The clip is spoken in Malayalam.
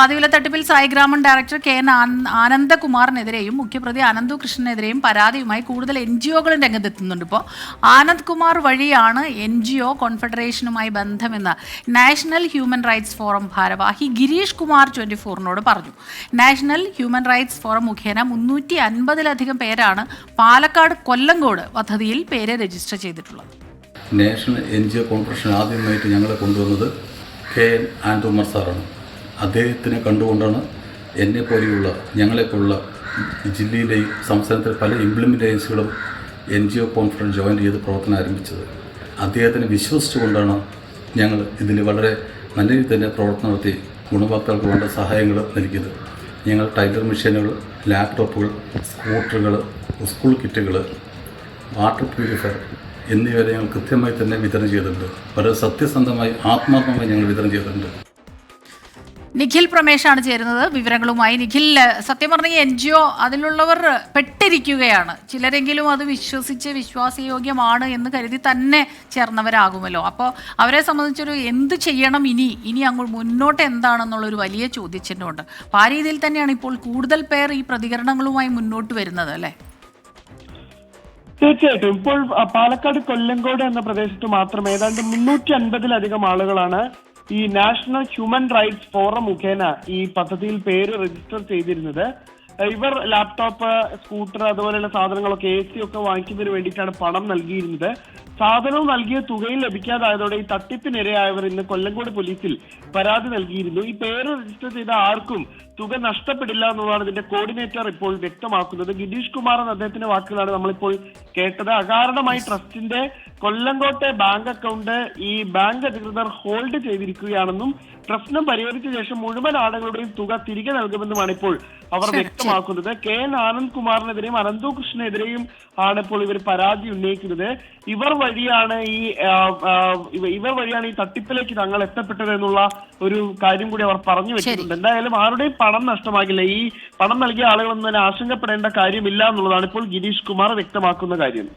പാതിവില തട്ടിപ്പിൽ സായിഗ്രാമൻ ഡയറക്ടർ കെ എൻ ആനന്ദകുമാറിനെതിരെയും മുഖ്യപ്രതി അനന്തു കൃഷ്ണനെതിരെയും പരാതിയുമായി കൂടുതൽ എൻ ജി ഒകളും രംഗത്തെത്തുന്നുണ്ട്. ഇപ്പോൾ ആനന്ദ് കുമാർ വഴിയാണ് എൻ ജി ഒ കോൺഫെഡറേഷനുമായി ബന്ധമെന്ന് നാഷണൽ ഹ്യൂമൻ റൈറ്റ്സ് ഫോറം ഭാരവാഹി ഗിരീഷ് കുമാർ ട്വന്റി ഫോറിനോട് പറഞ്ഞു. നാഷണൽ ഹ്യൂമൻ റൈറ്റ്സ് ഫോറം മുഖേന മുന്നൂറ്റി അൻപതിലധികം പേരാണ് പാലക്കാട് കൊല്ലങ്കോട് പദ്ധതിയിൽ പേര് രജിസ്റ്റർ ചെയ്തിട്ടുള്ളത്. National N G O conference ആദ്യമായിട്ട് ഞങ്ങളെ കൊണ്ടുവന്നത് കെ എൻ ആൻഡുമർ സാറാണ്. അദ്ദേഹത്തിനെ കണ്ടുകൊണ്ടാണ് എന്നെപ്പോലെയുള്ള ഞങ്ങളെപ്പോലുള്ള ജില്ലയിലെയും സംസ്ഥാനത്തെ പല ഇംപ്ലിമെന്റ് ഏജൻസികളും N G O conference join ചെയ്ത് പ്രവർത്തനം ആരംഭിച്ചത്. അദ്ദേഹത്തിനെ വിശ്വസിച്ചുകൊണ്ടാണ് ഞങ്ങൾ ഇതിൽ വളരെ നല്ല രീതിയിൽ തന്നെ പ്രവർത്തനം നടത്തി ഗുണഭോക്താക്കൾക്ക് വേണ്ട സഹായങ്ങൾ നൽകിയത്. ഞങ്ങൾ ടൈലർ മെഷീനുകൾ ലാപ്ടോപ്പുകൾ സ്കൂട്ടറുകൾ സ്കൂൾ കിറ്റുകൾ വാട്ടർ പ്യൂരിഫയർ എന്നിവരെ ഞങ്ങൾ കൃത്യമായി തന്നെ വിതരണം ചെയ്തിട്ടുണ്ട്. വളരെ സത്യസന്ധമായി ആത്മാർത്ഥമായി ഞങ്ങൾ വിതരണം ചെയ്തിട്ടുണ്ട്. നിഖിൽ പ്രമേഷാണ് ചേരുന്നത്. വിവരങ്ങളുമായി നിഖിൽ സത്യം പറഞ്ഞ എൻ ജി ഒ അതിലുള്ളവർ പെട്ടിരിക്കുകയാണ്. ചിലരെങ്കിലും അത് വിശ്വസിച്ച് വിശ്വാസയോഗ്യമാണ് എന്ന് കരുതി തന്നെ ചേർന്നവരാകുമല്ലോ. അപ്പോൾ അവരെ സംബന്ധിച്ചൊരു എന്ത് ചെയ്യണം ഇനി? ഇനി അങ്ങോട്ട് മുന്നോട്ട് എന്താണെന്നുള്ളൊരു വലിയ ചോദ്യചിഹ്നമുണ്ട്. അപ്പോൾ ആ രീതിയിൽ തന്നെയാണ് ഇപ്പോൾ കൂടുതൽ പേർ ഈ പ്രതികരണങ്ങളുമായി മുന്നോട്ട് വരുന്നത് അല്ലേ? തീർച്ചയായിട്ടും. ഇപ്പോൾ പാലക്കാട് കൊല്ലങ്കോട് എന്ന പ്രദേശത്ത് മാത്രം ഏതാണ്ട് മുന്നൂറ്റി അൻപതിലധികം ആളുകളാണ് ഈ നാഷണൽ ഹ്യൂമൻ റൈറ്റ്സ് ഫോറം മുഖേന ഈ പദ്ധതിയിൽ പേര് രജിസ്റ്റർ ചെയ്തിരുന്നത്. ഇവർ ലാപ്ടോപ്പ് സ്കൂട്ടർ അതുപോലെയുള്ള സാധനങ്ങളൊക്കെ എ സി ഒക്കെ വാങ്ങിക്കുന്നതിന് വേണ്ടിയിട്ടാണ് പണം നൽകിയിരുന്നത്. സാധനവും നൽകിയ തുകയും ലഭിക്കാതായതോടെ ഈ തട്ടിപ്പിനിരയായവർ ഇന്ന് കൊല്ലങ്കോട് പോലീസിൽ പരാതി നൽകിയിരുന്നു. ഈ പേര് രജിസ്റ്റർ ചെയ്ത ആർക്കും തുക നഷ്ടപ്പെടില്ല എന്നുള്ളതാണ് ഇതിന്റെ കോർഡിനേറ്റർ ഇപ്പോൾ വ്യക്തമാക്കുന്നത്. ഗിരീഷ് കുമാർ എന്ന അദ്ദേഹത്തിന്റെ വാക്കുകളാണ് നമ്മളിപ്പോൾ കേട്ടത്. അകാരണമായി ട്രസ്റ്റിന്റെ കൊല്ലങ്കോട്ടെ ബാങ്ക് അക്കൗണ്ട് ഈ ബാങ്ക് അധികൃതർ ഹോൾഡ് ചെയ്തിരിക്കുകയാണെന്നും പ്രശ്നം പരിഹരിച്ച ശേഷം മുഴുവൻ ആളുകളുടെയും തുക തിരികെ നൽകുമെന്നുമാണ് ഇപ്പോൾ അവർ വ്യക്തമാക്കുന്നത്. കെ എൻ ആനന്ദ് കുമാറിനെതിരെയും അനന്തു കൃഷ്ണനെതിരെയും ആണ് ഇപ്പോൾ ഇവർ പരാതി ഉന്നയിക്കുന്നത്. ഇവർ വഴിയാണ് ഈ ഇവർ വഴിയാണ് ഈ തട്ടിപ്പിലേക്ക് തങ്ങൾ എത്തപ്പെട്ടത് എന്നുള്ള ഒരു കാര്യം കൂടി അവർ പറഞ്ഞു വെച്ചിട്ടുണ്ട്. എന്തായാലും ആരുടെയും പണം നഷ്ടമാകില്ല. ഈ പണം നൽകിയ ആളുകളൊന്നും തന്നെ ആശങ്കപ്പെടേണ്ട കാര്യമില്ല എന്നുള്ളതാണ് ഇപ്പോൾ ഗിരീഷ് കുമാർ വ്യക്തമാക്കുന്ന കാര്യം.